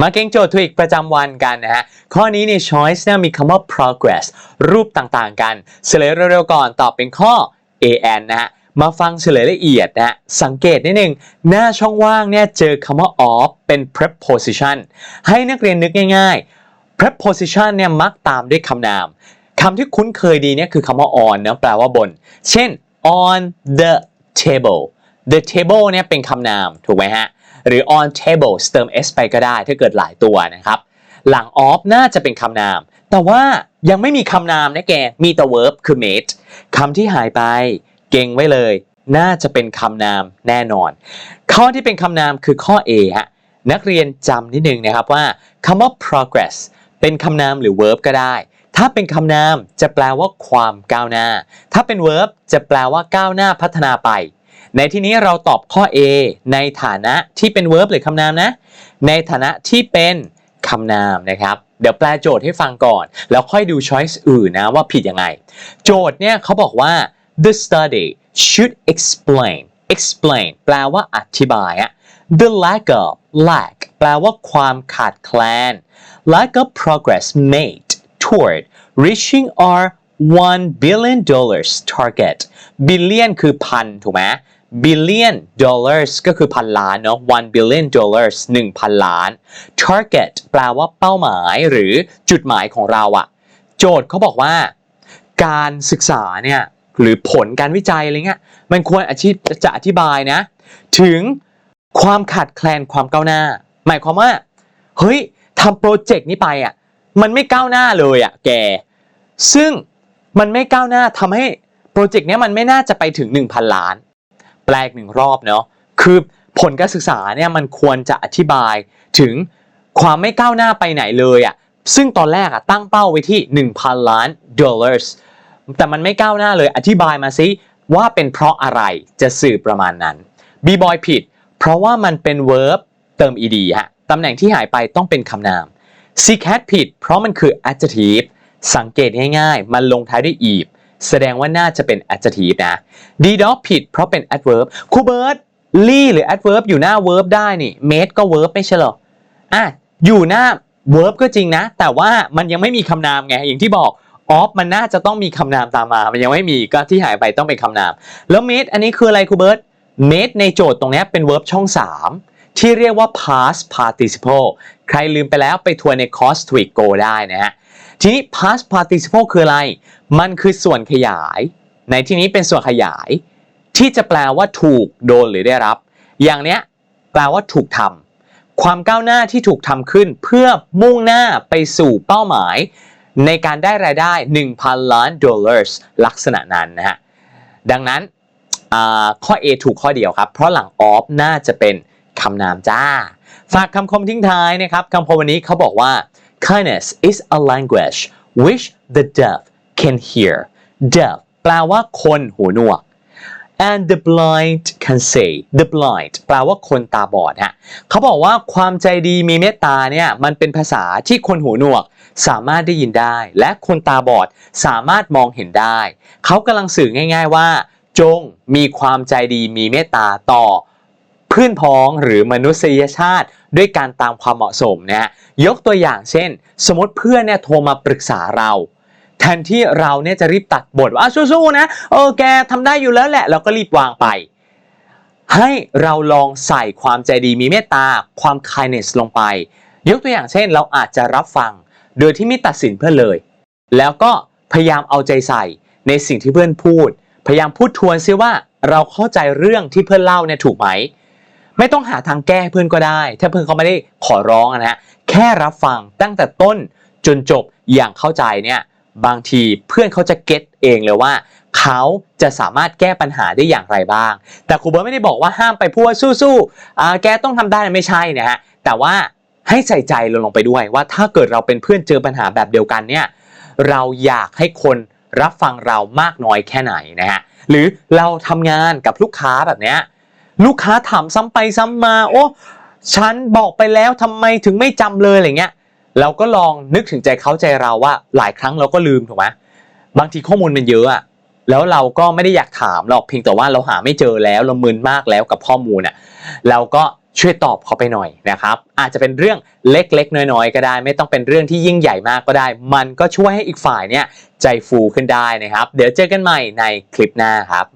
มาเก่งโจทย์ทวิกประจำวันกันนะฮะ ข้อนี้ใน choice เนี่ยมีคำว่า progress รูปต่างๆกันเฉลยเร็วๆก่อนตอบเป็นข้อ an นะฮะ มาฟังเฉลยละเอียดนะฮะ สังเกตนิดนึง หน้าช่องว่างเนี่ยเจอคำว่า of เป็น preposition ให้นักเรียนนึกง่ายๆ preposition เนี่ยมักตามด้วยคำนามคำที่คุ้นเคยดีเนี่ยคือคำว่า on นะแปลว่าบน เช่น on the table the table เนี่ยเป็นคำนามถูกไหมฮะ หรือ on tables เติม s ไปก็ได้ถ้าเกิดหลายตัวนะครับ หลัง of น่าจะเป็นคำนาม แต่ว่ายังไม่มีคำนามนะแก มีแต่ verb คือ made คำที่หายไปเก่งไว้เลย น่าจะเป็นคำนามแน่นอน ข้อที่เป็นคำนามคือข้อ A ฮะนักเรียนจำนิดนึงนะครับว่าคำว่า progress เป็นคำนามหรือ verb ก็ได้ ถ้าเป็นคำนามจะแปลว่าความก้าวหน้า ถ้าเป็น verb จะแปลว่าก้าวหน้าพัฒนาไป ในที่นี้เราตอบข้อ A ในฐานะที่เป็น verb หรือคำนามนะ ในฐานะที่เป็นคำนามนะครับ เดี๋ยวแปลโจทย์ให้ฟังก่อน แล้วค่อยดู choice อื่นนะว่าผิดยังไง โจทย์เนี่ยเขาบอกว่า the study should explain explain แปลว่าอธิบายอะ the lack of lack แปลว่าความขาดแคลน lack of progress made toward reaching our 1 billion dollars target billion คือพันถูกไหม billion dollars ก็คือพันล้านเนาะ1 billion dollars 1,000 ล้าน target แปลว่าเป้าหมายหรือจุดหมายของเราอะโจทย์เขาบอกว่า การศึกษาเนี่ยหรือผลการวิจัยอะไรเงี้ยมันควรอธิจะอธิบายนะ ถึงความขาดแคลนความก้าวหน้า หมายความว่า เฮ้ยทำโปรเจกต์นี้ไปอะมันไม่ก้าวหน้าเลยอะแก ซึ่งมันไม่ก้าวหน้าทำให้โปรเจกต์เนี้ยมันไม่น่าจะไปถึง 1,000 ล้าน แปลกหนึ่งรอบเนาะคือผลการศึกษาเนี่ยมันควรจะอธิบายถึงความไม่ก้าวหน้าไปไหนเลยอะซึ่งตอนแรกอะตั้งเป้าไว้ที่ 1,000 ล้านดอลลาร์แต่มันไม่ก้าวหน้าเลยอธิบายมาซิว่าเป็นเพราะอะไรจะสื่อประมาณนั้น b boy ผิด เพราะว่ามันเป็น verb เติม ed ฮะตำแหน่งที่หายไปต้องเป็นคำนาม c cat ผิด เพราะมันคือ adjective สังเกตง่ายๆ มันลงท้ายด้วย eve แสดงว่าน่าจะเป็น adjective นะ d dog ผิดเพราะเป็น adverb ครูเบิร์ตลี่หรือ adverb อยู่หน้า verb ได้นี่ made ก็ verb ไม่ใช่หรออะอยู่หน้า verb ก็จริงนะ แต่ว่ามันยังไม่มีคำนามไงอย่างที่บอก of มันน่าจะต้องมีคำนามตามมา มันยังไม่มีก็ที่หายไปต้องเป็นคำนาม แล้ว made อันนี้คืออะไรครูเบิร์ต made ในโจทย์ตรงนี้เป็น verb ช่อง 3ที่เรียกว่า past participle ใครลืมไปแล้วไปทัวนใน course tweak go ได้นะฮะ ทีนี้ past participle คืออะไร มันคือส่วนขยาย ในที่นี้เป็นส่วนขยาย ที่จะแปลว่าถูกโดนหรือได้รับ อย่างเนี้ยแปลว่าถูกทำความก้าวหน้าที่ถูกทำขึ้นเพื่อมุ่งหน้าไปสู่เป้าหมาย ในการได้รายได้ 1,000 ล้านดอลลาร์ลักษณะนั้นนะฮะ ดังนั้นข้อ A ถูกข้อเดียวครับ เพราะหลัง of น่าจะเป็นคำนามจ้า ฝากคำคมทิ้งท้ายนะครับคำคมวันนี้เขาบอกว่า kindness is a language which the deaf can hear deaf แปลว่าคนหูหนวก and the blind can say the blind แปลว่าคนตาบอดฮะเขาบอกว่าความใจดีมีเมตตาเนี่ยมันเป็นภาษาที่คนหูหนวก สามารถได้ยินได้ และคนตาบอดสามารถมองเห็นได้ เขากำลังสื่อง่าย ๆว่า จงมีความใจดีมีเมตตาต่อ เพื่อนพ้องหรือมนุษยชาติด้วยการตามความเหมาะสมนะฮะยกตัวอย่างเช่น สมมติเพื่อนเนี่ยโทรมาปรึกษาเราแทนที่เราเนี่ยจะรีบตัดบทว่าสู้ๆนะเออแกทำได้อยู่แล้วแหละเราก็รีบวางไป ให้เราลองใส่ความใจดีมีเมตตาความ kindness ลงไป ยกตัวอย่างเช่น เราอาจจะรับฟัง โดยที่ไม่ตัดสินเพื่อนเลย แล้วก็พยายามเอาใจใส่ในสิ่งที่เพื่อนพูด พยายามพูดทวนซิว่าเราเข้าใจเรื่องที่เพื่อนเล่าเนี่ยถูกไหม ไม่ต้องหาทางแก้เพื่อนก็ได้ ถ้าเพื่อนเขาไม่ได้ขอร้องนะฮะแค่รับฟังตั้งแต่ต้นจนจบอย่างเข้าใจเนี่ยบางทีเพื่อนเขาจะเก็ตเองเลยว่า เขาจะสามารถแก้ปัญหาได้อย่างไรบ้าง แต่ครูเบิร์ตไม่ได้บอกว่าห้ามไปพูดว่าสู้ๆอ่าแกต้องทำได้ไม่ใช่นะฮะแต่ว่าให้ใส่ใจเราลงไปด้วยว่าถ้าเกิดเราเป็นเพื่อนเจอปัญหาแบบเดียวกันเนี่ยเราอยากให้คนรับฟังเรามากน้อยแค่ไหนนะฮะหรือเราทำงานกับลูกค้าแบบเนี้ย ลูกค้าถามซ้ำไปซ้ำมา โอ้ฉันบอกไปแล้วทำไมถึงไม่จำเลยอะไรเงี้ย เราก็ลองนึกถึงใจเขาใจเราว่า หลายครั้งเราก็ลืมถูกไหมบางทีข้อมูลมันเยอะอะแล้วเราก็ไม่ได้อยากถามหรอกเพียงแต่ว่าเราหาไม่เจอแล้วเรามึนมากแล้วกับข้อมูลอะเราก็ช่วยตอบเขาไปหน่อยนะครับ อาจจะเป็นเรื่องเล็กๆ น้อยๆ ก็ได้ ไม่ต้องเป็นเรื่องที่ยิ่งใหญ่มากก็ได้ มันก็ช่วยให้อีกฝ่ายเนี่ยใจฟูขึ้นได้นะครับ เดี๋ยวเจอกันใหม่ในคลิปหน้าครับ